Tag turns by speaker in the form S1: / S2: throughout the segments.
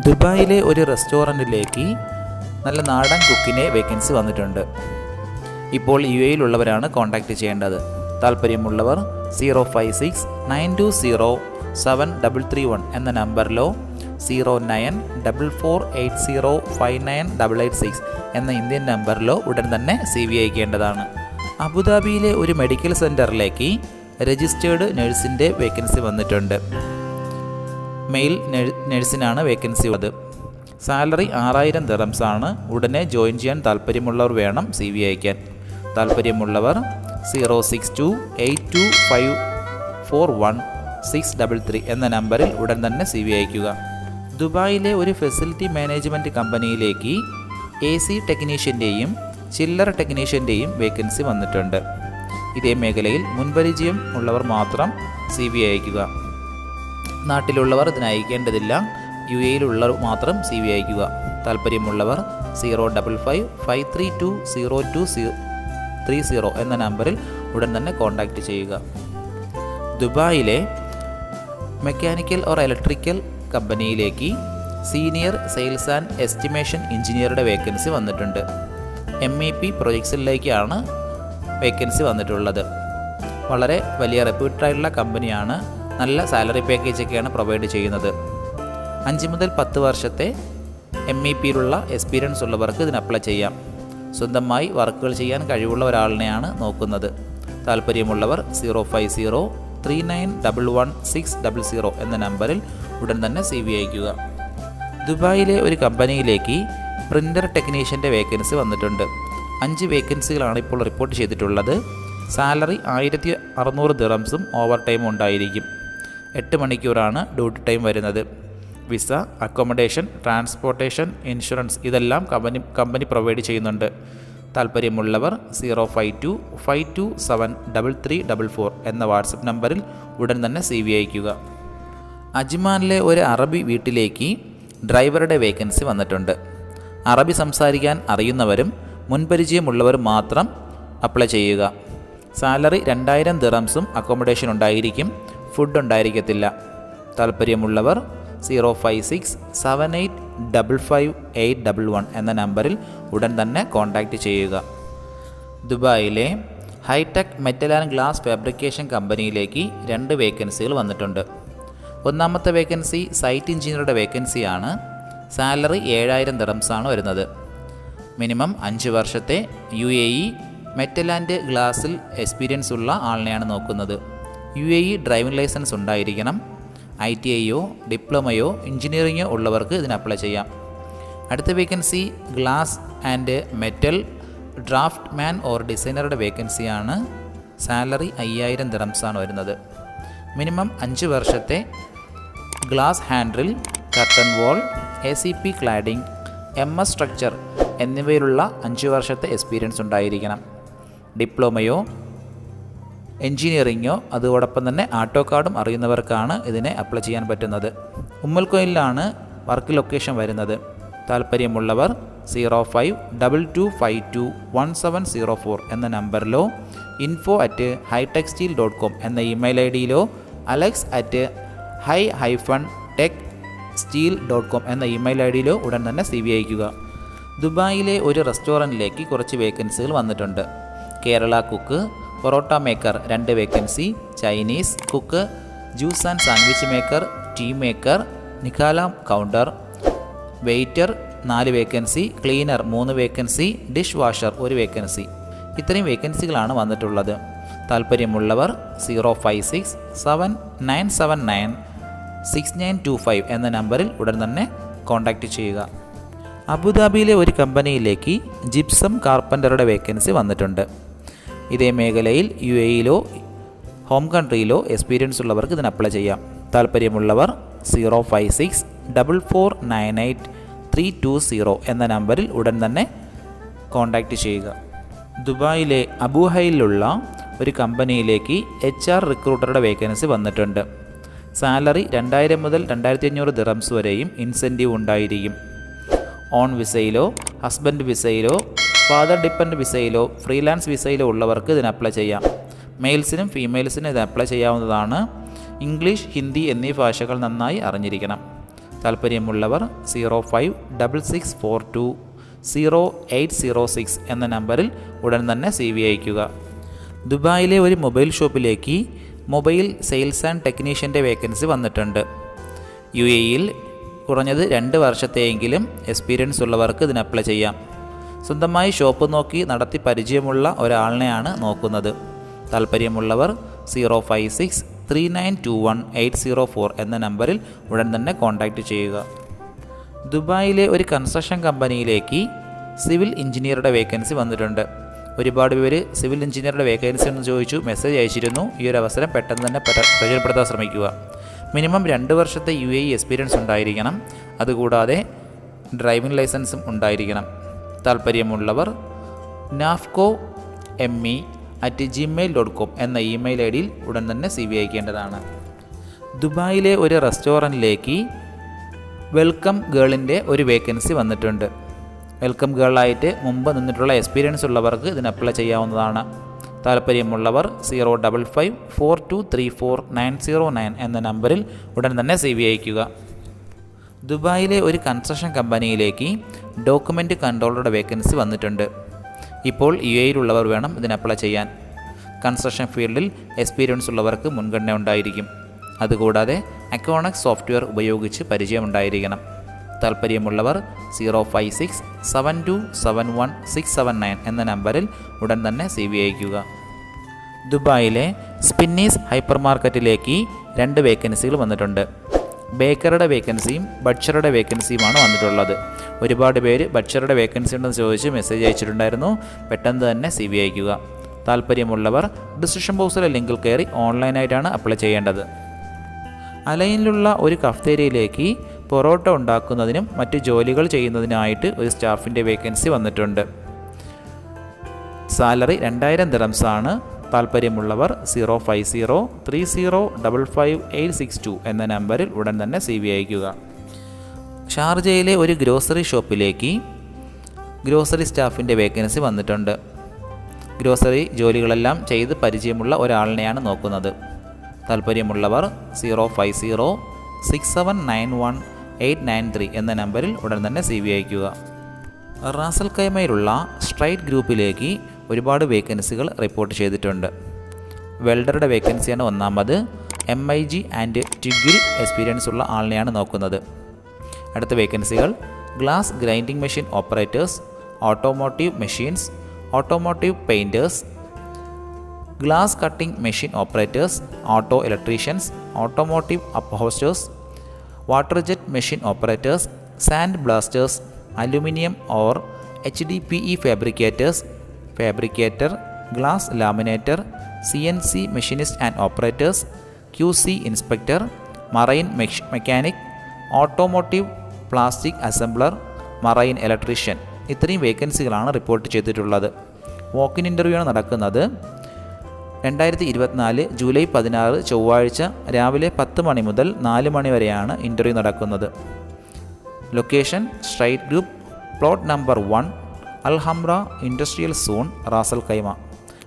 S1: ദുബായിലെ ഒരു റെസ്റ്റോറന്റിലേക്ക് നല്ല നാടൻ കുക്കിനെ വേക്കൻസി വന്നിട്ടുണ്ട്. ഇപ്പോൾ യു എയിലുള്ളവരാണ് കോൺടാക്റ്റ് ചെയ്യേണ്ടത്. താല്പര്യമുള്ളവർ zero five six nine two zero seven double three one എന്ന നമ്പറിലോ zero nine double four eight zero five nine double eight six എന്ന ഇന്ത്യൻ നമ്പറിലോ ഉടൻ തന്നെ സി വി അയക്കേണ്ടതാണ്. അബുദാബിയിലെ ഒരു മെഡിക്കൽ സെന്ററിലേക്ക് രജിസ്റ്റേർഡ് നഴ്സിന്റെ വേക്കൻസി വന്നിട്ടുണ്ട്. മെയിൽ നഴ്സിനാണ് വേക്കൻസി ഉള്ളത്. സാലറി ആറായിരം ദിറംസ് ആണ് ഉടനെ ജോയിൻ ചെയ്യാൻ താല്പര്യമുള്ളവർ വേണം സി വി അയക്കാൻ. താല്പര്യമുള്ളവർ zero six two eight two five four one six double three എന്ന നമ്പറിൽ ഉടൻ തന്നെ സി വി അയക്കുക. ദുബായിലെ ഒരു ഫെസിലിറ്റി മാനേജ്മെന്റ് കമ്പനിയിലേക്ക് എ സി ടെക്നീഷ്യന്റെയും ചില്ലറ ടെക്നീഷ്യന്റെയും വേക്കൻസി വന്നിട്ടുണ്ട്. ഇതേ മേഖലയിൽ മുൻപരിചയം ഉള്ളവർ മാത്രം സി വി അയക്കുക. നാട്ടിലുള്ളവർ ഇതിന് അയക്കേണ്ടതില്ല യു എയിലുള്ളവർ മാത്രം സി വി അയക്കുക. താല്പര്യമുള്ളവർ zero double five five three two zero two three zero എന്ന നമ്പറിൽ ഉടൻ തന്നെ കോൺടാക്റ്റ് ചെയ്യുക. ദുബായിലെ മെക്കാനിക്കൽ ഓർ ഇലക്ട്രിക്കൽ കമ്പനിയിലേക്ക് സീനിയർ സെയിൽസ് ആൻഡ് എസ്റ്റിമേഷൻ എഞ്ചിനീയറുടെ വേക്കൻസി വന്നിട്ടുണ്ട്. എം ഇ പി പ്രൊജക്ട്സിലേക്കാണ് വേക്കൻസി വന്നിട്ടുള്ളത്. വളരെ വലിയ റെപ്യൂട്ടഡ് ആയിട്ടുള്ള കമ്പനിയാണ് നല്ല സാലറി പാക്കേജൊക്കെയാണ് പ്രൊവൈഡ് ചെയ്യുന്നത്. അഞ്ച് മുതൽ പത്ത് വർഷത്തെ എം ഇ പിയിലുള്ള എക്സ്പീരിയൻസ് ഉള്ളവർക്ക് ഇതിന് അപ്ലൈ ചെയ്യാം. സ്വന്തമായി വർക്കുകൾ ചെയ്യാൻ കഴിവുള്ള ഒരാളിനെയാണ് നോക്കുന്നത്. താല്പര്യമുള്ളവർ zero five zero three nine double one six double zero എന്ന നമ്പറിൽ ഉടൻ തന്നെ സി വി അയക്കുക ദുബായിലെ ഒരു കമ്പനിയിലേക്ക് പ്രിന്റർ ടെക്നീഷ്യന്റെ വേക്കൻസി വന്നിട്ടുണ്ട്. അഞ്ച് വേക്കൻസികളാണ് ഇപ്പോൾ റിപ്പോർട്ട് ചെയ്തിട്ടുള്ളത്. സാലറി ആയിരത്തി അറുന്നൂറ് ദിറംസും ഓവർ ടൈമും ഉണ്ടായിരിക്കും. എട്ട് മണിക്കൂറാണ് ഡ്യൂട്ടി ടൈം വരുന്നത്. വിസ അക്കോമഡേഷൻ ട്രാൻസ്പോർട്ടേഷൻ ഇൻഷുറൻസ് ഇതെല്ലാം കമ്പനി കമ്പനി പ്രൊവൈഡ് ചെയ്യുന്നുണ്ട്. താല്പര്യമുള്ളവർ zero five two five two seven double three double four എന്ന വാട്സപ്പ് നമ്പറിൽ ഉടൻ തന്നെ സി വി അയക്കുക അജ്മാനിലെ ഒരു അറബി വീട്ടിലേക്ക് ഡ്രൈവറുടെ വേക്കൻസി വന്നിട്ടുണ്ട്. അറബി സംസാരിക്കാൻ അറിയുന്നവരും മുൻപരിചയമുള്ളവരും മാത്രം അപ്ലൈ ചെയ്യുക. സാലറി രണ്ടായിരം ദിറംസും അക്കോമഡേഷൻ ഉണ്ടായിരിക്കും. ഫുഡ് ഉണ്ടായിരിക്കത്തില്ല താല്പര്യമുള്ളവർ zero five six seven eight double five eight double one എന്ന നമ്പറിൽ ഉടൻ തന്നെ കോൺടാക്റ്റ് ചെയ്യുക. ദുബായിലെ hitech metal and glass fabrication കമ്പനിയിലേക്ക് രണ്ട് വേക്കൻസികൾ വന്നിട്ടുണ്ട്. ഒന്നാമത്തെ വേക്കൻസി സൈറ്റ് എഞ്ചിനീയറുടെ വേക്കൻസിയാണ്. സാലറി ഏഴായിരം ദിറംസാണ് വരുന്നത്. മിനിമം അഞ്ച് വർഷത്തെ U A E metal and ഗ്ലാസിൽ experience ഉള്ള ആളിനെയാണ് നോക്കുന്നത്. U A E driving licence ഉണ്ടായിരിക്കണം. ഐ ടി ഐയോ ഡിപ്ലോമയോ എഞ്ചിനീയറിംഗോ ഉള്ളവർക്ക് ഇതിന് അപ്ലൈ ചെയ്യാം. അടുത്ത vacancy glass and metal. Draft man or ഡിസൈനറുടെ വേക്കൻസിയാണ്. സാലറി അയ്യായിരം ദിറംസാണ് വരുന്നത്. മിനിമം അഞ്ച് വർഷത്തെ glass handle curtain wall A C P cladding M S structure എന്നിവയിലുള്ള അഞ്ച് വർഷത്തെ എക്സ്പീരിയൻസ് ഉണ്ടായിരിക്കണം. ഡിപ്ലോമയോ എൻജിനീയറിങ്ങോ അതോടൊപ്പം തന്നെ ആട്ടോ കാർഡും അറിയുന്നവർക്കാണ് ഇതിനെ അപ്ലൈ ചെയ്യാൻ പറ്റുന്നത്. ഉമ്മൽക്കോയിലാണ് വർക്ക് ലൊക്കേഷൻ വരുന്നത്. താല്പര്യമുള്ളവർ zero five double two five two one seven zero four എന്ന നമ്പറിലോ info at hitech steel dot com എന്ന email I ഡിയിലോ Alex at hi hyphen tech steel dot com എന്ന ഇമെയിൽ ഐ ഡിയിലോ ഉടൻ തന്നെ സി വി അയക്കുക ദുബായിലെ ഒരു റെസ്റ്റോറന്റിലേക്ക് കുറച്ച് വേക്കൻസികൾ വന്നിട്ടുണ്ട്. കേരള കുക്ക് പൊറോട്ട മേക്കർ രണ്ട് vacancy Chinese cook juice and sandwich maker tea maker നിഖാല counter. Waiter നാല് വേക്കൻസി ക്ലീനർ മൂന്ന് വേക്കൻസി ഡിഷ് വാഷർ ഒരു വേക്കൻസി. ഇത്രയും വേക്കൻസികളാണ് വന്നിട്ടുള്ളത്. താല്പര്യമുള്ളവർ zero five six seven nine seven nine six nine two five എന്ന നമ്പറിൽ ഉടൻ തന്നെ കോൺടാക്റ്റ് ചെയ്യുക. അബുദാബിയിലെ ഒരു കമ്പനിയിലേക്ക് ജിപ്സം കാർപ്പന്ററുടെ വേക്കൻസി വന്നിട്ടുണ്ട്. ഇതേ മേഖലയിൽ യു എയിലോ ഹോം കൺട്രിയിലോ എക്സ്പീരിയൻസ് ഉള്ളവർക്ക് ഇതിന് അപ്ലൈ ചെയ്യാം. താല്പര്യമുള്ളവർ zero five six double four nine eight three two zero എന്ന നമ്പറിൽ ഉടൻ തന്നെ കോൺടാക്റ്റ് ചെയ്യുക. ദുബായിലെ അബുഹയിലുള്ള ഒരു കമ്പനിയിലേക്ക് എച്ച് ആർ റിക്രൂട്ടറുടെ വേക്കൻസി വന്നിട്ടുണ്ട്. സാലറി രണ്ടായിരം മുതൽ രണ്ടായിരത്തി അഞ്ഞൂറ് ദിറംസ് വരെയും ഇൻസെന്റീവ് ഉണ്ടായിരിക്കും. ഓൺ വിസയിലോ ഹസ്ബൻഡ് വിസയിലോ ഫാദർ ഡിപ്പെൻഡ് വിസയിലോ ഫ്രീലാൻസ് വിസയിലോ ഉള്ളവർക്ക് ഇതിന് അപ്ലൈ ചെയ്യാം. മെയിൽസിനും ഫീമെയിൽസിനും ഇത് അപ്ലൈ ചെയ്യാവുന്നതാണ്. ഇംഗ്ലീഷ് ഹിന്ദി എന്നീ ഭാഷകൾ നന്നായി അറിഞ്ഞിരിക്കണം. താല്പര്യമുള്ളവർ zero five double six four two zero eight zero six എന്ന നമ്പറിൽ ഉടൻ തന്നെ സി വി അയക്കുക ദുബായിലെ ഒരു മൊബൈൽ ഷോപ്പിലേക്ക് മൊബൈൽ സെയിൽസ് ആൻഡ് ടെക്നീഷ്യന്റെ വേക്കൻസി വന്നിട്ടുണ്ട്. യു എയിൽ കുറഞ്ഞത് രണ്ട് വർഷത്തെയെങ്കിലും എക്സ്പീരിയൻസ് ഉള്ളവർക്ക് ഇതിന് അപ്ലൈ ചെയ്യാം. സ്വന്തമായി ഷോപ്പ് നോക്കി നടത്തി പരിചയമുള്ള ഒരാളിനെയാണ് നോക്കുന്നത്. താല്പര്യമുള്ളവർ zero five six three nine two one eight zero four എന്ന നമ്പറിൽ ഉടൻ തന്നെ കോൺടാക്റ്റ് ചെയ്യുക. ദുബായിലെ ഒരു കൺസ്ട്രക്ഷൻ കമ്പനിയിലേക്ക് സിവിൽ എഞ്ചിനീയറുടെ വേക്കൻസി വന്നിട്ടുണ്ട്. ഒരുപാട് പേര് സിവിൽ എഞ്ചിനീയറുടെ വേക്കൻസി എന്ന് ചോദിച്ചു മെസ്സേജ് അയച്ചിരുന്നു. ഈ ഒരു അവസരം പെട്ടെന്ന് തന്നെ പര- പ്രയോജനപ്പെടുത്താൻ ശ്രമിക്കുക. മിനിമം രണ്ട് വർഷത്തെ യു എ എക്സ്പീരിയൻസ് ഉണ്ടായിരിക്കണം. അതുകൂടാതെ ഡ്രൈവിംഗ് ലൈസൻസും ഉണ്ടായിരിക്കണം. താല്പര്യമുള്ളവർ Nafco M E at Gmail dot com എന്ന ഇമെയിൽ ഐ ഡിയിൽ ഉടൻ തന്നെ സി വി അയക്കേണ്ടതാണ്. ദുബായിലെ ഒരു റെസ്റ്റോറന്റിലേക്ക് വെൽക്കം ഗേളിന്റെ ഒരു വേക്കൻസി വന്നിട്ടുണ്ട്. വെൽക്കം ഗേളായിട്ട് മുമ്പ് നിന്നിട്ടുള്ള എക്സ്പീരിയൻസ് ഉള്ളവർക്ക് ഇതിന് അപ്ലൈ ചെയ്യാവുന്നതാണ്. താല്പര്യമുള്ളവർ zero double five four two three four nine zero nine എന്ന നമ്പറിൽ ഉടൻ തന്നെ സി വി അയക്കുക ദുബായിലെ ഒരു കൺസ്ട്രക്ഷൻ കമ്പനിയിലേക്ക് ഡോക്യുമെന്റ് കൺട്രോളറുടെ വേക്കൻസി വന്നിട്ടുണ്ട്. ഇപ്പോൾ യു എയിലുള്ളവർ വേണം ഇതിന് അപ്ലൈ ചെയ്യാൻ. കൺസ്ട്രക്ഷൻ ഫീൽഡിൽ എക്സ്പീരിയൻസ് ഉള്ളവർക്ക് മുൻഗണന ഉണ്ടായിരിക്കും. അതുകൂടാതെ അക്കോണക്സ് സോഫ്റ്റ്വെയർ ഉപയോഗിച്ച് പരിചയമുണ്ടായിരിക്കണം. താല്പര്യമുള്ളവർ zero five six seven two seven one six seven nine എന്ന നമ്പറിൽ ഉടൻ തന്നെ സി വി അയക്കുക ദുബായിലെ സ്പിന്നീസ് ഹൈപ്പർ മാർക്കറ്റിലേക്ക് രണ്ട് വേക്കൻസികൾ വന്നിട്ടുണ്ട്. ബേക്കറുടെ വേക്കൻസിയും ബട്ട്ഷറുടെ വേക്കൻസിയുമാണ് വന്നിട്ടുള്ളത്. ഒരുപാട് പേര് ബട്ട്ഷറുടെ വേക്കൻസി ഉണ്ടെന്ന് ചോദിച്ച് മെസ്സേജ് അയച്ചിട്ടുണ്ടായിരുന്നു. പെട്ടെന്ന് തന്നെ സി വി അയക്കുക. താല്പര്യമുള്ളവർ ഡിസിഷൻ ബോക്സിലെ ലിങ്കിൽ കയറി ഓൺലൈനായിട്ടാണ് അപ്ലൈ ചെയ്യേണ്ടത്. അലൈനിലുള്ള ഒരു കഫ്തേരിയിലേക്ക് പൊറോട്ട ഉണ്ടാക്കുന്നതിനും മറ്റ് ജോലികൾ ചെയ്യുന്നതിനായിട്ട് ഒരു സ്റ്റാഫിന്റെ വേക്കൻസി വന്നിട്ടുണ്ട്. സാലറി രണ്ടായിരം ദിറംസ് ആണ് താല്പര്യമുള്ളവർ zero five zero three zero double five eight six two എന്ന നമ്പറിൽ ഉടൻ തന്നെ സി വി അയക്കുക ഷാർജയിലെ ഒരു ഗ്രോസറി ഷോപ്പിലേക്ക് ഗ്രോസറി സ്റ്റാഫിന്റെ വേക്കൻസി വന്നിട്ടുണ്ട്. ഗ്രോസറി ജോലികളെല്ലാം ചെയ്ത് പരിചയമുള്ള ഒരാളിനെയാണ് നോക്കുന്നത്. താല്പര്യമുള്ളവർ zero five zero six seven nine one eight nine three എന്ന നമ്പറിൽ ഉടൻ തന്നെ സി വി അയക്കുക റാസൽ കൈമയിലുള്ള സ്ട്രൈറ്റ് ഗ്രൂപ്പിലേക്ക് ഒരുപാട് വേക്കൻസികൾ റിപ്പോർട്ട് ചെയ്തിട്ടുണ്ട്. വെൽഡറുടെ വേക്കൻസിയാണ് ഒന്നാമത്. എം ഐ ജി ആൻഡ് ടിഗിൽ എക്സ്പീരിയൻസ് ഉള്ള ആളിനെയാണ് നോക്കുന്നത്. അടുത്ത വേക്കൻസികൾ glass grinding machine operators automotive machines automotive painters glass cutting machine operators auto electricians automotive upholsterers water jet machine operators sand blasters aluminium or H D P E fabricators fabricator glass laminator C N C machinist and operators Q C inspector marine mechanic automotive plastic assembler marine electrician ഇത്രയും വേക്കൻസികളാണ് report ചെയ്തിട്ടുള്ളത്. Walk in interview ആണ് നടക്കുന്നത്. രണ്ടായിരത്തി ഇരുപത്തിനാല് July പതിനാറ് ചൊവ്വാഴ്ച രാവിലെ പത്ത് മണി മുതൽ നാല് മണി വരെയാണ് ഇന്റർവ്യൂ നടക്കുന്നത്. Location straight group plot number one Al Hamra industrial zone Ras Al Khaimah.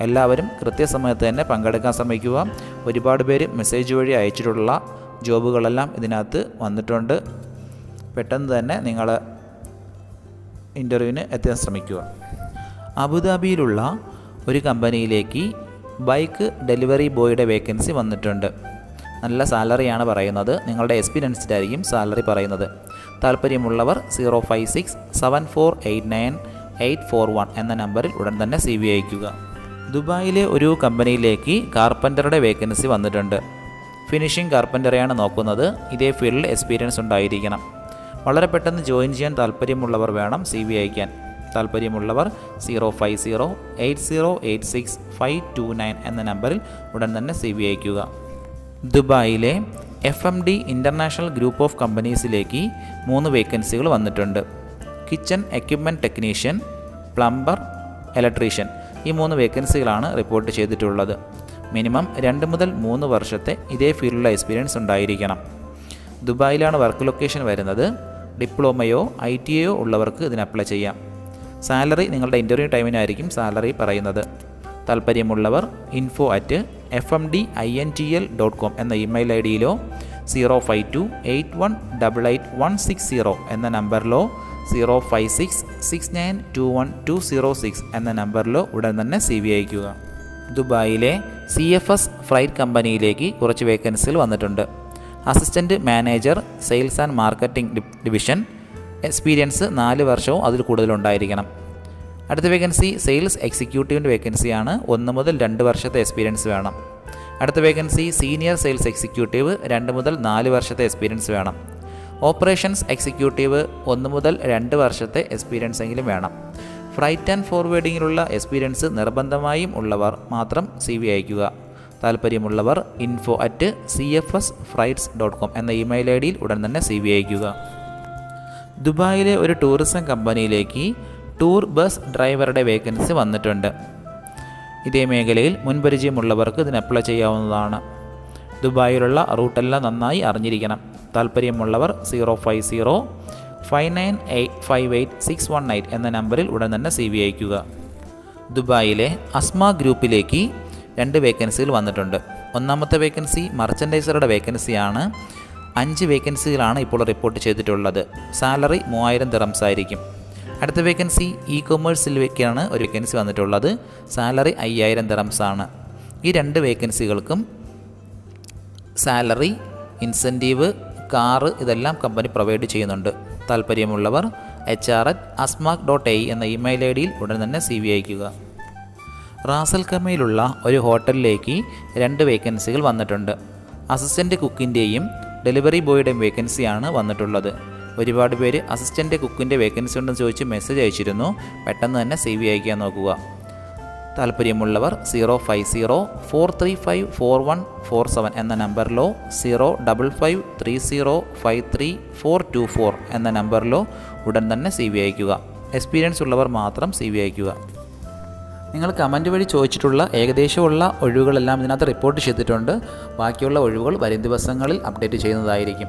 S1: എല്ലാവരും കൃത്യസമയത്ത് തന്നെ പങ്കെടുക്കാൻ ശ്രമിക്കുക. ഒരുപാട് പേര് മെസ്സേജ് വഴി അയച്ചിട്ടുള്ള ജോബുകളെല്ലാം ഇതിനകത്ത് വന്നിട്ടുണ്ട്. പെട്ടെന്ന് തന്നെ നിങ്ങൾ ഇന്റർവ്യൂവിന് എത്താൻ ശ്രമിക്കുക. അബുദാബിയിലുള്ള ഒരു കമ്പനിയിലേക്ക് ബൈക്ക് ഡെലിവറി ബോയുടെ വേക്കൻസി വന്നിട്ടുണ്ട്. നല്ല സാലറിയാണ് പറയുന്നത്. നിങ്ങളുടെ എക്സ്പീരിയൻസിലായിരിക്കും സാലറി പറയുന്നത്. താല്പര്യമുള്ളവർ zero five six seven four eight nine eight four one എന്ന നമ്പറിൽ ഉടൻ തന്നെ സി വി അയക്കുക ദുബായിലെ ഒരു കമ്പനിയിലേക്ക് കാർപ്പന്ററുടെ വേക്കൻസി വന്നിട്ടുണ്ട്. ഫിനിഷിംഗ് കാർപ്പന്ററെയാണ് നോക്കുന്നത്. ഇതേ ഫീൽഡിൽ എക്സ്പീരിയൻസ് ഉണ്ടായിരിക്കണം. വളരെ പെട്ടെന്ന് ജോയിൻ ചെയ്യാൻ താല്പര്യമുള്ളവർ വേണം സി വി അയക്കാൻ താല്പര്യമുള്ളവർ zero five zero eight zero eight six five two nine എന്ന നമ്പറിൽ ഉടൻ തന്നെ സി വി അയക്കുക ദുബായിലെ F M D international group of കമ്പനീസിലേക്ക് മൂന്ന് വേക്കൻസികൾ വന്നിട്ടുണ്ട്. Kitchen equipment technician plumber electrician ഈ മൂന്ന് വേക്കൻസികളാണ് റിപ്പോർട്ട് ചെയ്തിട്ടുള്ളത്. മിനിമം രണ്ട് മുതൽ മൂന്ന് വർഷത്തെ ഇതേ ഫീൽഡിലുള്ള എക്സ്പീരിയൻസ് ഉണ്ടായിരിക്കണം. ദുബായിലാണ് വർക്ക് ലൊക്കേഷൻ വരുന്നത്. ഡിപ്ലോമയോ ഐ ടി എയോ ഉള്ളവർക്ക് ഇതിന് അപ്ലൈ ചെയ്യാം. സാലറി നിങ്ങളുടെ ഇന്റർവ്യൂ ടൈമിനായിരിക്കും സാലറി പറയുന്നത്. താല്പര്യമുള്ളവർ info at F M D I N T L dot com എന്ന email I ഡിയിലോ zero five two eight one double eight one six zero എന്ന നമ്പറിലോ zero five six six nine two one two zero six എന്ന നമ്പറിലോ ഉടൻ തന്നെ C V അയക്കുക ദുബായിലെ C F S flight കമ്പനിയിലേക്ക് കുറച്ച് വേക്കൻസികൾ വന്നിട്ടുണ്ട്. Assistant manager sales and marketing division experience നാല് വർഷവും അതിൽ കൂടുതലുണ്ടായിരിക്കണം. അടുത്ത വേക്കൻസി സെയിൽസ് എക്സിക്യൂട്ടീവിന്റെ വേക്കൻസിയാണ് ഒന്ന് മുതൽ രണ്ട് വർഷത്തെ എക്സ്പീരിയൻസ് വേണം. അടുത്ത വേക്കൻസി സീനിയർ സെയിൽസ് എക്സിക്യൂട്ടീവ് രണ്ട് മുതൽ നാല് വർഷത്തെ എക്സ്പീരിയൻസ് വേണം. ഓപ്പറേഷൻസ് എക്സിക്യൂട്ടീവ് ഒന്ന് മുതൽ രണ്ട് വർഷത്തെ എക്സ്പീരിയൻസ് എങ്കിലും വേണം. ഫ്രൈറ്റ് ആൻഡ് ഫോർവേഡിങ്ങിലുള്ള എക്സ്പീരിയൻസ് നിർബന്ധമായും ഉള്ളവർ മാത്രം സി വി അയക്കുക താല്പര്യമുള്ളവർ info at C F S freights dot com എന്ന ഇമെയിൽ ഐ ഡിയിൽ ഉടൻ തന്നെ സി വി അയക്കുക ദുബായിലെ ഒരു ടൂറിസം കമ്പനിയിലേക്ക് ടൂർ ബസ് ഡ്രൈവറുടെ വേക്കൻസി വന്നിട്ടുണ്ട്. ഇതേ മേഖലയിൽ മുൻപരിചയമുള്ളവർക്ക് ഇതിന് അപ്ലൈ ചെയ്യാവുന്നതാണ്. ദുബായിലുള്ള റൂട്ടെല്ലാം നന്നായി അറിഞ്ഞിരിക്കണം. താല്പര്യമുള്ളവർ zero five zero five nine eight five eight six one eight എന്ന നമ്പറിൽ ഉടൻ തന്നെ സി വി അയക്കുക ദുബായിലെ അസ്മ ഗ്രൂപ്പിലേക്ക് രണ്ട് വേക്കൻസികൾ വന്നിട്ടുണ്ട്. ഒന്നാമത്തെ വേക്കൻസി മർച്ചൻഡൈസറുടെ വേക്കൻസിയാണ്. അഞ്ച് വേക്കൻസികളാണ് ഇപ്പോൾ റിപ്പോർട്ട് ചെയ്തിട്ടുള്ളത്. സാലറി മൂവായിരം ദിറംസ് ആയിരിക്കും. അടുത്ത വേക്കൻസി ഇ കൊമേഴ്സിലേക്കാണ് ഒരു വേക്കൻസി വന്നിട്ടുള്ളത്. സാലറി അയ്യായിരം ദിറംസ് ആണ്. ഈ രണ്ട് വേക്കൻസികൾക്കും സാലറി ഇൻസെന്റീവ് കാറ് ഇതെല്ലാം കമ്പനി പ്രൊവൈഡ് ചെയ്യുന്നുണ്ട്. താല്പര്യമുള്ളവർ H R at Asmak dot A എന്ന ഇമെയിൽ ഐ ഡിയിൽ ഉടൻ തന്നെ സി വി അയക്കുക റാസൽ കർമ്മയിലുള്ള ഒരു ഹോട്ടലിലേക്ക് രണ്ട് വേക്കൻസികൾ വന്നിട്ടുണ്ട്. അസിസ്റ്റന്റ് കുക്കിന്റെയും ഡെലിവറി ബോയുടെയും വേക്കൻസിയാണ് വന്നിട്ടുള്ളത്. ഒരുപാട് പേര് അസിസ്റ്റന്റ് കുക്കിന്റെ വേക്കൻസി ഉണ്ടെന്ന് ചോദിച്ച് മെസ്സേജ് അയച്ചിരുന്നു. പെട്ടെന്ന് തന്നെ സി വി അയക്കാൻ നോക്കുക. താല്പര്യമുള്ളവർ zero five zero four three five four one four seven എന്ന നമ്പറിലോ zero double five three zero five three four two four എന്ന നമ്പറിലോ ഉടൻ തന്നെ സി വി അയക്കുക എക്സ്പീരിയൻസ് ഉള്ളവർ മാത്രം സി വി അയക്കുക നിങ്ങൾ കമന്റ് വഴി ചോദിച്ചിട്ടുള്ള ഏകദേശമുള്ള ഒഴിവുകളെല്ലാം ഇതിനകത്ത് റിപ്പോർട്ട് ചെയ്തിട്ടുണ്ട്. ബാക്കിയുള്ള ഒഴിവുകൾ വരും ദിവസങ്ങളിൽ അപ്ഡേറ്റ് ചെയ്യുന്നതായിരിക്കും.